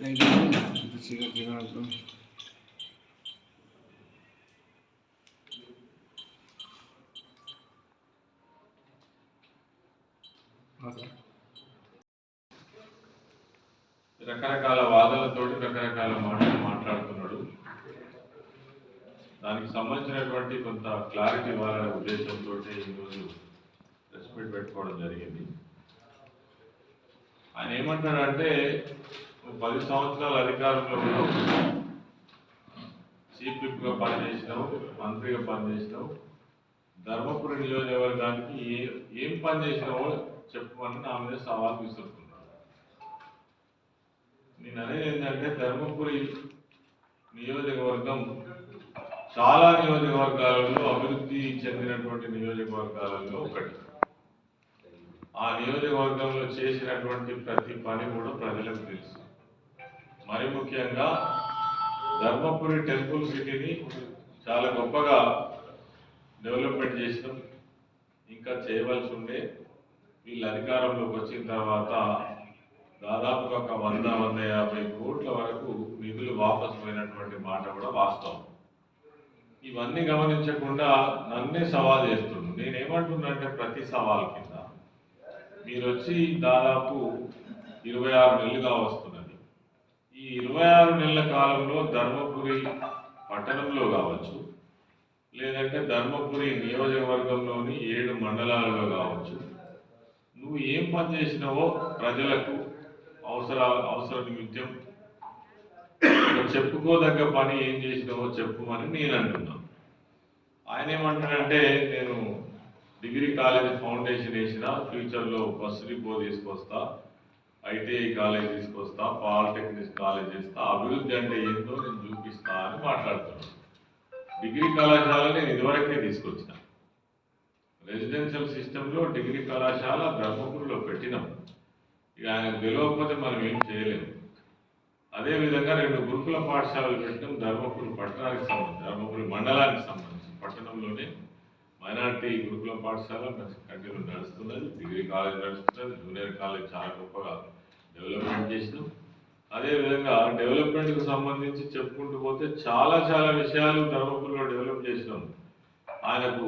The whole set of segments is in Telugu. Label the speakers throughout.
Speaker 1: రకరకాల వాదనలతోటి రకరకాల మాటలు మాట్లాడుతున్నాడు. దానికి సంబంధించినటువంటి కొంత క్లారిటీ ఇవ్వాలనే ఉద్దేశంతో ఈరోజు రెస్పెక్ట్ పెట్టుకోవడం జరిగింది. ఆయన ఏమంటాడంటే నువ్వు పది సంవత్సరాల అధికారంలో ఉన్నావు చీఫ్ విప్గా పనిచేసినావు మంత్రిగా పనిచేసినావు ధర్మపురి నియోజకవర్గానికి ఏ ఏం పని చేసినావో చెప్పమని నా మీద సవాల్ విసురుతున్నాడు నేను అనేది ఏంటంటే ధర్మపురి నియోజకవర్గం చాలా నియోజకవర్గాలలో అభివృద్ధి చెందినటువంటి నియోజకవర్గాలలో ఒకటి. ఆ నియోజకవర్గంలో చేసినటువంటి ప్రతి పని కూడా ప్రజలకు తెలుసు. మరి ముఖ్యంగా ధర్మపురి టెంపుల్ సిటీని చాలా గొప్పగా డెవలప్మెంట్ చేసినాం. ఇంకా చేయవలసి ఉండే వీళ్ళు అధికారంలోకి వచ్చిన తర్వాత దాదాపుగా ఒక వంద వంద యాభై కోట్ల వరకు నిధులు వాపసు పోయినటువంటి మాట కూడా వాస్తవం. ఇవన్నీ గమనించకుండా నన్నే సవాల్ చేస్తుండు నేనేమంటున్నానంటే ప్రతి సవాల్ కింద. మీరు వచ్చి దాదాపు ఇరవై ఆరు నెలలుగా వస్తుంది ఈ ఇరవై ఆరు నెలల కాలంలో ధర్మపురి పట్టణంలో కావచ్చు లేదంటే ధర్మపురి నియోజకవర్గంలోని ఏడు మండలాలలో కావచ్చు. నువ్వు ఏం పని చేసినావో ప్రజలకు అవసర అవసర నిమిత్తం చెప్పుకోదగ్గ పని ఏం చేసినావో చెప్పుమని నేను అంటున్నాను ఆయన ఏమంటాడంటే నేను డిగ్రీ కాలేజ్ ఫౌండేషన్ వేసిన ఫ్యూచర్లో బస్ డిపో తీసుకొస్తా ఐటీఐ కాలేజ్ తీసుకొస్తా పాలిటెక్నిక్ కాలేజ్ వస్తా అభివృద్ధి అంటే ఏందో నేను చూపిస్తా అని మాట్లాడుతున్నాను డిగ్రీ కళాశాల నేను ఇదివరకే తీసుకొచ్చిన. రెసిడెన్షియల్ సిస్టంలో డిగ్రీ కళాశాల ధర్మపురిలో పెట్టినాం. ఇక ఆయనకు తెలియకపోతే మనం ఏం చేయలేము అదేవిధంగా రెండు గురుకుల పాఠశాలలు పెట్టడం ధర్మపురి పట్టణానికి సంబంధించి ధర్మపురి మండలానికి సంబంధించి. పట్టణంలోనే మైనార్టీ గురుకుల పాఠశాల కంటిన్యూ నడుస్తున్నది. డిగ్రీ కాలేజ్ నడుస్తున్నది. జూనియర్ కాలేజ్ చాలా గొప్పగా డెవలప్మెంట్ చేసినాం అదేవిధంగా డెవలప్మెంట్కి సంబంధించి చెప్పుకుంటూ పోతే చాలా చాలా విషయాలు ధర్మపురిలో డెవలప్ చేసినాం. ఆయనకు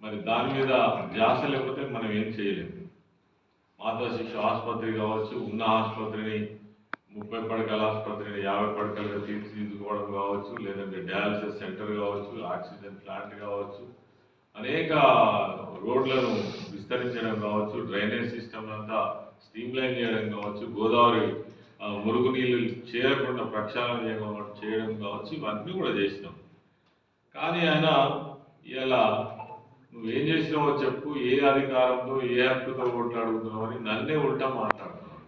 Speaker 1: మరి దాని మీద ధ్యాస లేకపోతే మనం ఏం చేయలేము మాతా శిశు ఆసుపత్రి కావచ్చు ఉన్న ఆసుపత్రిని ముప్పై పడకల ఆసుపత్రిని యాభై పడకలుగా తీర్చిదిద్దుకోవడం కావచ్చు లేదంటే డయాలసిస్ సెంటర్ కావచ్చు ఆక్సిజన్ ప్లాంట్ కావచ్చు అనేక రోడ్లను విస్తరించడం కావచ్చు డ్రైనేజ్ సిస్టమ్ అంతా స్ట్రీమ్ లైన్ చేయడం కావచ్చు గోదావరి మురుగునీళ్ళు చేరకుండా ప్రక్షాళన చేయడం చేయడం కావచ్చు ఇవన్నీ కూడా చేసినాం. కానీ ఆయన ఇలా నువ్వేం చేసినావో చెప్పు ఏ అధికారంతో ఏ హక్కుతో ఓట్లు అని నన్నే ఉంటా మాట్లాడుతున్నావు.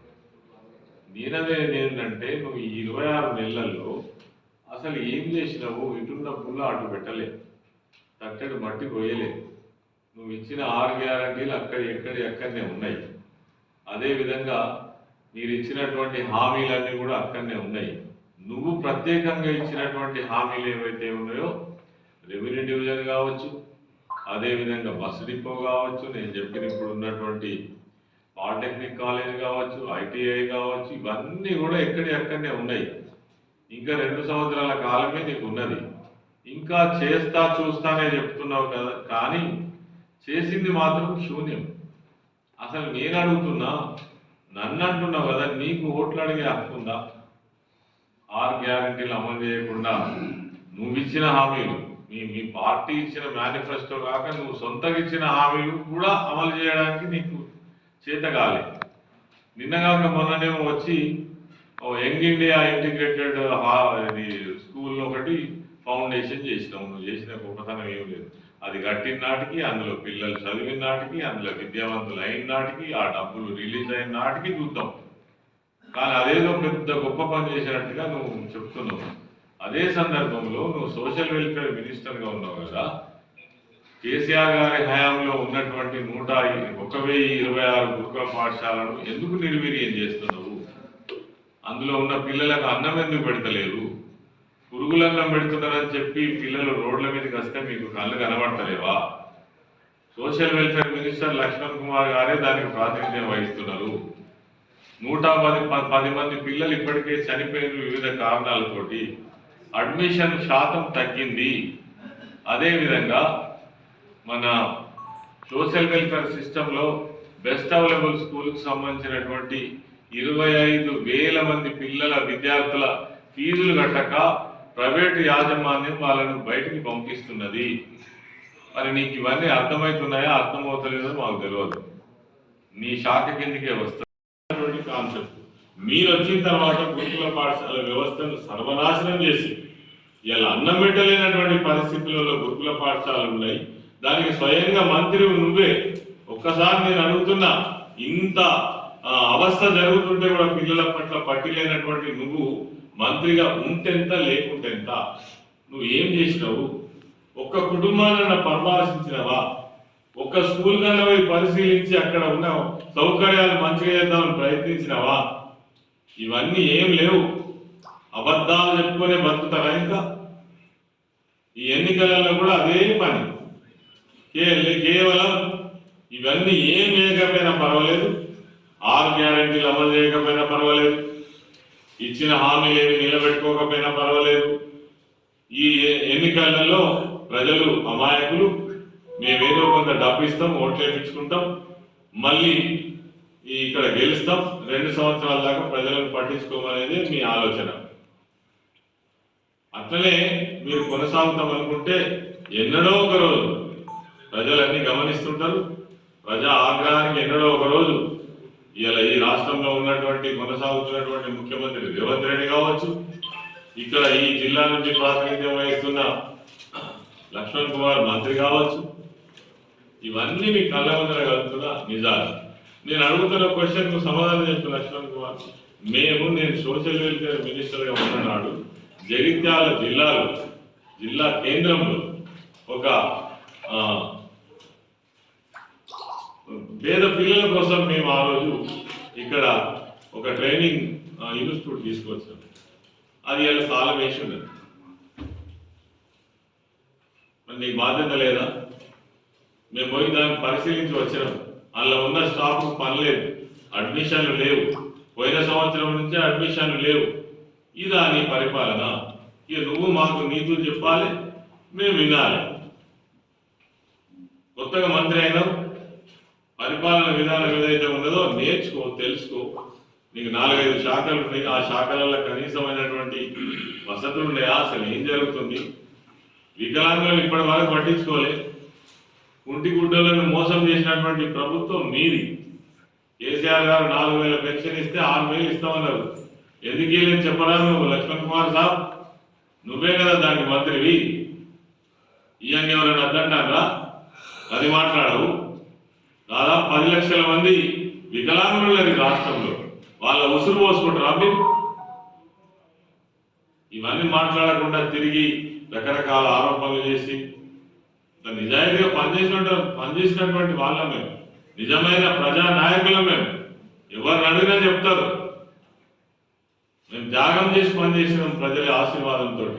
Speaker 1: నేననేది ఏంటంటే నువ్వు ఈ ఇరవై ఆరు నెలల్లో అసలు ఏం చేసినావు ఇటున్న పుల్ల అటు పెట్టలేదు తట్టడి మట్టి పోయలేదు నువ్వు ఇచ్చిన ఆరు గ్యారంటీలు అక్కడ ఎక్కడ ఎక్కడనే ఉన్నాయి. అదేవిధంగా మీరు ఇచ్చినటువంటి హామీలన్నీ కూడా అక్కడనే ఉన్నాయి. నువ్వు ప్రత్యేకంగా ఇచ్చినటువంటి హామీలు ఏవైతే ఉన్నాయో రెవెన్యూ డివిజన్ కావచ్చు అదేవిధంగా బస్సు డిపో కావచ్చు నేను చెప్పిన ఇప్పుడు ఉన్నటువంటి పాలిటెక్నిక్ కాలేజ్ కావచ్చు ఐటీఐ కావచ్చు ఇవన్నీ కూడా ఎక్కడి అక్కడనే ఉన్నాయి. ఇంకా రెండు సంవత్సరాల కాలమే నీకు ఉన్నది. ఇంకా చేస్తా చూస్తానే చెప్తున్నావు కదా కానీ చేసింది మాత్రం శూన్యం. అసలు నేను అడుగుతున్నా నన్ను అంటున్నావు కదా నీకు ఓట్లు అడిగే హక్కు ఉందా? ఆరు గ్యారంటీలు అమలు చేయకుండా నువ్వు ఇచ్చిన హామీలు మీ మీ పార్టీ ఇచ్చిన మేనిఫెస్టో కాక నువ్వు సొంతగా ఇచ్చిన హామీలు కూడా అమలు చేయడానికి నీకు చేత కాలే నిన్నగాక మొన్ననేమో వచ్చి ఓ యంగ్ ఇండియా ఇంటిగ్రేటెడ్ ఇది స్కూల్ ఒకటి ఫౌండేషన్ చేసినావు నువ్వు చేసిన గొప్పతనం ఏం లేదు. అది కట్టిన నాటికి అందులో పిల్లలు చదివిన నాటికి అందులో విద్యావంతులు అయిన నాటికి ఆ డబ్బులు రిలీజ్ అయిన నాటికి చూద్దాం. కానీ అదేదో పెద్ద గొప్ప పని చేసినట్టుగా నువ్వు చెప్తున్నావు. అదే సందర్భంలో నువ్వు సోషల్ వెల్ఫేర్ మినిస్టర్గా ఉన్నావు కదా. కేసీఆర్ గారి హయాంలో ఉన్నటువంటి నూట ఒక వెయ్యి ఇరవై ఆరు గురుకుల పాఠశాలను ఎందుకు నిర్వీర్యం చేస్తున్నావు? అందులో ఉన్న పిల్లలకు అన్నం ఎందుకు పెడతలేరు? పురుగులన్నం పెడుతున్నారని చెప్పి పిల్లలు రోడ్ల మీదకి వస్తే మీకు కళ్ళు కనబడతలేవా? Social welfare minister Lakshman Kumar గారే దానికి ప్రాతినిధ్యం వహిస్తున్నారు. నూట పది పది మంది పిల్లలు ఇప్పటికే చనిపోయిన వివిధ కారణాలతోటి అడ్మిషన్ శాతం తగ్గింది. అదేవిధంగా మన సోషల్ వెల్ఫేర్ సిస్టంలో బెస్ట్ అవైలబుల్ స్కూల్కి సంబంధించినటువంటి ఇరవై ఐదు వేల మంది పిల్లల విద్యార్థుల ఫీజులు కట్టక ప్రైవేటు యాజమాన్యం వాళ్ళను బయటికి పంపిస్తున్నది. మరి నీకు ఇవన్నీ అర్థమవుతున్నాయా అర్థమవుతలేదో మాకు తెలియదు నీ శాఖ కిందకే వస్తుంది కాన్సెప్ట్. మీరు వచ్చిన తర్వాత గురుకుల పాఠశాల వ్యవస్థను సర్వనాశనం చేసి ఇలా అన్నం పెట్టలేనటువంటి పరిస్థితులలో గురుకుల పాఠశాలలు ఉన్నాయి. దానికి స్వయంగా మంత్రి నువ్వే. ఒక్కసారి నేను అడుగుతున్నా ఇంత అవస్థ జరుగుతుంటే కూడా పిల్లల పట్ల పట్టి లేనటువంటి నువ్వు మంత్రిగా ఉంటెంత లేకుంటెంత నువ్వు ఏం చేసినావు? ఒక్క కుటుంబాన్ని పరామర్శించినవా? ఒక్క స్కూల్ కన్నా పోయి పరిశీలించి అక్కడ ఉన్న సౌకర్యాలు మంచిగా చేద్దామని ప్రయత్నించినవా? ఇవన్నీ ఏం లేవు. అబద్ధాలు చెప్పుకునే బతుకుతారా ఇంకా? ఈ ఎన్నికలలో కూడా అదే పని. కేవలం ఇవన్నీ ఏం లేకపోయినా పర్వాలేదు. ఆరు గ్యారెంటీలు అమలు చేయకపోయినా పర్వాలేదు. ఇచ్చిన హామీలు నిలబెట్టుకోకపోయినా పర్వాలేదు. ఈ ఎన్నికలలో ప్రజలు అమాయకులు. మేమేదో కొంత డబ్బు ఇస్తాం ఓట్ చేయించుకుంటాం. మళ్ళీ ఇక్కడ గెలుస్తాం. రెండు సంవత్సరాల దాకా ప్రజలను పట్టించుకోమనేది మీ ఆలోచన. అట్లనే మీరు కొనసాగుతాం అనుకుంటే ఎన్నడో ఒక రోజు ప్రజలన్నీ గమనిస్తుంటారు. ప్రజా ఆగ్రహానికి ఎన్నడో ఒక రోజు ఇలా ఈ రాష్ట్రంలో ఉన్నటువంటి కొనసాగుతున్నటువంటి ముఖ్యమంత్రి రేవంత్ రెడ్డి కావచ్చు ఇక్కడ ఈ జిల్లా నుంచి ప్రాతినిధ్యం వహిస్తున్న లక్ష్మణ్ కుమార్ మంత్రి కావచ్చు ఇవన్నీ మీ కళ్ళ ముందర కలుగుతున్న నిజాలు. నేను అడుగుతున్న క్వశ్చన్కు సమాధానం చెప్తున్న లక్ష్మణ్ కుమార్ మేము నేను సోషల్ వెల్ఫేర్ మినిస్టర్గా ఉన్ననాడు జగిత్యాల జిల్లాలో జిల్లా కేంద్రంలో ఒక పేద పిల్లల కోసం మేము ఆ రోజు ఇక్కడ ఒక ట్రైనింగ్ ఇన్స్టిట్యూట్ తీసుకొచ్చాం. అది ఇలా కాలం వేసి ఉన్నది. మరి నీకు బాధ్యత లేదా? మేము పోయి దాన్ని పరిశీలించి వచ్చినాం. అందులో ఉన్న స్టాఫ్ పనిలేదు అడ్మిషన్లు లేవు. పోయిన సంవత్సరం నుంచే అడ్మిషన్లు లేవు. ఇదా నీ పరిపాలన? ఇక నువ్వు మాకు నీతులు చెప్పాలి. మేము వినాలి. కొత్తగా మంత్రి అయినావు పరిపాలన విధానం ఏదైతే ఉన్నదో నేర్చుకో తెలుసుకో. నీకు నాలుగైదు శాఖలు ఉన్నాయి. ఆ శాఖలలో కనీసమైనటువంటి వసతులు ఉన్నాయా? అసలు ఏం జరుగుతుంది? వికలాంగులను ఇప్పటి వరకు పట్టించుకోలే. కుంటి గుడ్డలను మోసం చేసినటువంటి ప్రభుత్వం మీది. కేసీఆర్ గారు నాలుగు వేల పెన్షన్ ఇస్తే ఆరు వేలు ఇస్తామన్నారు. ఎందుకు ఇవ్వలేదు చెప్పరా నువ్వు లక్ష్మణ్ కుమార్ సాబ్? నువ్వే కదా దానికి మంత్రివి. ఇయ్యంగా ఎవరైనా అద్దంటారా అది మాట్లాడవు. దాదాపు పది లక్షల మంది వికలాంగులు ఈ రాష్ట్రంలో. వాళ్ళ ఉసురు పోసుకుంటారా. మీరు ఇవన్నీ మాట్లాడకుండా తిరిగి రకరకాల ఆరోపణలు చేసి నిజాయితీగా పనిచేసిన పనిచేసినటువంటి వాళ్ళం మేము. నిజమైన ప్రజా నాయకులం మేము. ఎవరిని అడిగినా చెప్తారు. మేము త్యాగం చేసి పనిచేసినాం ప్రజల ఆశీర్వాదంతో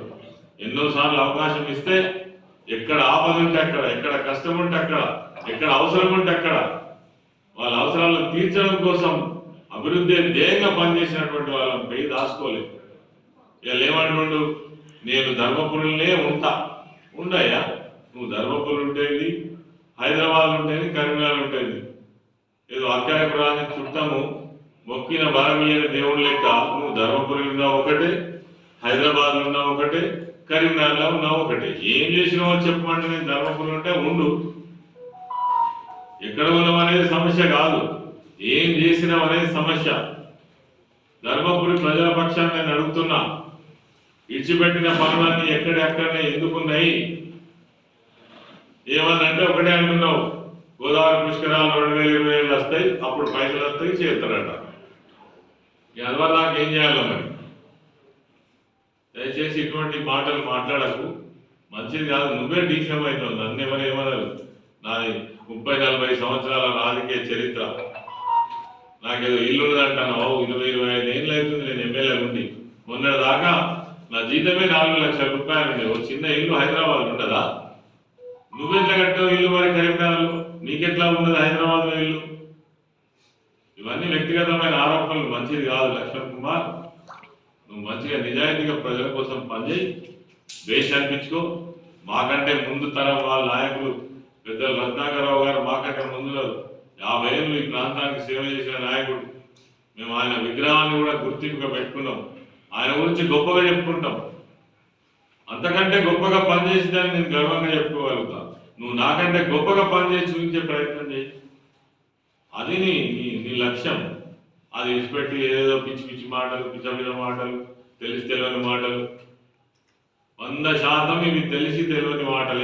Speaker 1: ఎన్నోసార్లు అవకాశం ఇస్తే ఎక్కడ ఆపద ఉంటే అక్కడ ఎక్కడ కష్టం ఉంటే అక్కడ ఎక్కడ అవసరం ఉంటే అక్కడ. వాళ్ళ అవసరాలను తీర్చడం కోసం అభివృద్ధి ధ్యేయంగా పనిచేసినటువంటి వాళ్ళని పోయి దాచుకోలేదు. ఇక ఏమంటుండు నేను ధర్మపురులనే ఉంటా. ఉండయా నువ్వు ధర్మపురి ఉండేది హైదరాబాద్ ఉండేది కరీంనగర్ ఉండేది ఏదో అక్కాయపురాన్ని చుట్టము మొక్కిన బలమీయని దేవుడు లెక్క నువ్వు ధర్మపురి ఉన్నావు ఒకటే హైదరాబాద్ ఉన్నావు ఒకటే కరీంనగర్లో ఉన్నావు ఒకటే. ఏం చేసినావో చెప్పమంటే నేను ధర్మపురం అంటే ఉండు. ఎక్కడ ఉన్నాం అనేది సమస్య కాదు. ఏం చేసినావు అనేది సమస్య. ధర్మపురి ప్రజల పక్షాన్ని నేను అడుగుతున్నా. ఇడిచిపెట్టిన పనులన్నీ ఎక్కడెక్కడనే ఎందుకున్నాయి? ఏమనంటే ఒకటే అంటున్నావు. గోదావరి పుష్కరాలు రెండు వేల ఇరవై ఏళ్ళు వస్తాయి అప్పుడు పైసలు వస్తాయి చేస్తారట. అందువల్ల నాకు ఏం చేయాలి మరి? దయచేసి ఇటువంటి మాటలు మాట్లాడకు. మంచిది కాదు నువ్వే డీసీఎం అవుతావు నన్ను ఎవరు ఏమన్నారు నాది ముప్పై నలభై సంవత్సరాల రాజకీయ చరిత్ర. నాకేదో ఇల్లు ఉన్నదంటాను ఓ ఇరవై ఇరవై ఐదు ఏళ్ళు అవుతుంది. నేను ఎమ్మెల్యే ఉండి. మొన్నటి దాకా నా జీతమే నాలుగు లక్షల రూపాయలు ఉండే. ఓ చిన్న ఇల్లు హైదరాబాద్ ఉండదా నువ్వెట్లా కట్టావు ఇల్లు మరి కరీంనగర్లో? నీకెట్లా ఉన్నది హైదరాబాద్లో ఇల్లు? ఇవన్నీ వ్యక్తిగతమైన ఆరోపణలు. మంచిది కాదు లక్ష్మణ్ కుమార్. నువ్వు మంచిగా నిజాయితీగా ప్రజల కోసం పనిచేయి. వేసి అనిపించుకో మాకంటే ముందు తరం వాళ్ళ నాయకులు పెద్ద రత్నాకరరావు గారు మాకంటే ముందులో యాభై ఏళ్ళు ఈ ప్రాంతానికి సేవ చేసిన నాయకుడు. మేము ఆయన విగ్రహాన్ని కూడా గుర్తింపుగా పెట్టుకున్నాం. ఆయన గురించి గొప్పగా చెప్పుకుంటాం. అంతకంటే గొప్పగా పనిచేసిందని నేను గర్వంగా చెప్పుకోగలుగుతా. నువ్వు నాకంటే గొప్పగా పనిచేసి చూపించే ప్రయత్నం చేయి. అది నీ నీ లక్ష్యం. అది విడిచిపెట్టి ఏదో పిచ్చి పిచ్చి మాటలు పిచ్చ మాటలు తెలిసి తెలియని మాటలు. వంద శాతం ఇవి తెలిసి తెలియని మాటలే.